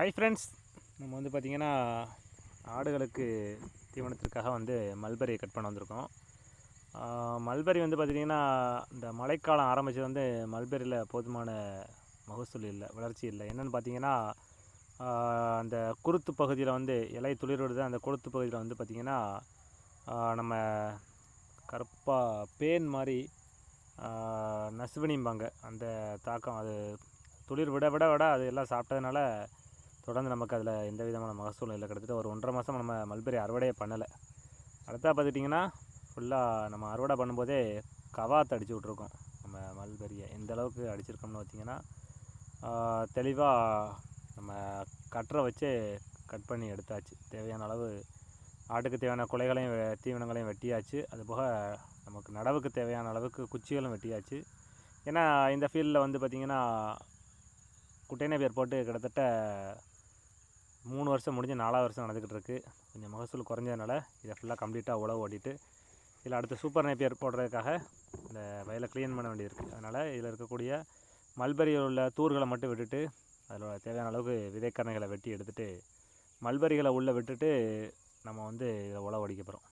Hi friends நம்ம வந்து பார்த்திங்கன்னா ஆடுகளுக்கு தீவனத்திற்காக வந்து மல்பெரி கட் பண்ண வந்திருக்கோம். மல்பெரி வந்து பார்த்திங்கன்னா இந்த மழைக்காலம் ஆரம்பித்தது வந்து மல்பெரியில் போதுமான மகசூல் இல்லை வளர்ச்சி இல்லை. என்னென்னு பார்த்தீங்கன்னா அந்த குருத்து பகுதியில் வந்து இலை துளிர் விடுது அந்த குருத்து பகுதியில் வந்து பார்த்திங்கன்னா நம்ம கருப்பாக பேன் மாதிரி நசுவனிம்பாங்க அந்த தாக்கம் அது துளிர் விட விட விட அது எல்லாம் சாப்பிட்டதுனால தொடர்ந்து நமக்கு அதில் எந்த விதமான மகசூலும் இல்லை. கிட்டத்தட்ட ஒரு ஒன்றரை மாதம் நம்ம மல்பெரி அறுவடையே பண்ணலை. அடுத்தா பார்த்துட்டிங்கன்னா ஃபுல்லாக நம்ம அறுவடை பண்ணும்போதே கவாத்து அடித்து விட்ருக்கோம் நம்ம மல்பெரியை எந்த அளவுக்கு அடிச்சிருக்கோம்னு பார்த்தீங்கன்னா தெளிவாக நம்ம கட்டரை வச்சு கட் பண்ணி எடுத்தாச்சு. தேவையான அளவு ஆட்டுக்கு தேவையான குலைகளையும் தீவனங்களையும் வெட்டியாச்சு. அதுபோக நமக்கு நடவுக்கு தேவையான அளவுக்கு குச்சிகளும் வெட்டியாச்சு. ஏன்னா இந்த ஃபீல்டில் வந்து பார்த்திங்கன்னா குட்டையினை பேர் போட்டு கிட்டத்தட்ட மூணு வருஷம் முடிஞ்சு நாலாவது வருஷம் நடந்துக்கிட்டு இருக்குது கொஞ்சம் மகசூல் குறைஞ்சதுனால இதை ஃபுல்லாக கம்ப்ளீட்டாக உழவு ஓட்டிட்டு இதில் அடுத்து சூப்பர் நேப்பியர் போடுறதுக்காக இந்த வயலை க்ளீன் பண்ண வேண்டியிருக்கு. அதனால் இதில் இருக்கக்கூடிய மல்பரியில் உள்ள தூர்களை மட்டும் விட்டுட்டு அதில் தேவையான அளவுக்கு விதைக்கரணைகளை வெட்டி எடுத்துட்டு மல்பரிகளை உள்ளே விட்டுட்டு நம்ம வந்து இதை உழவு அடிக்க போகிறோம்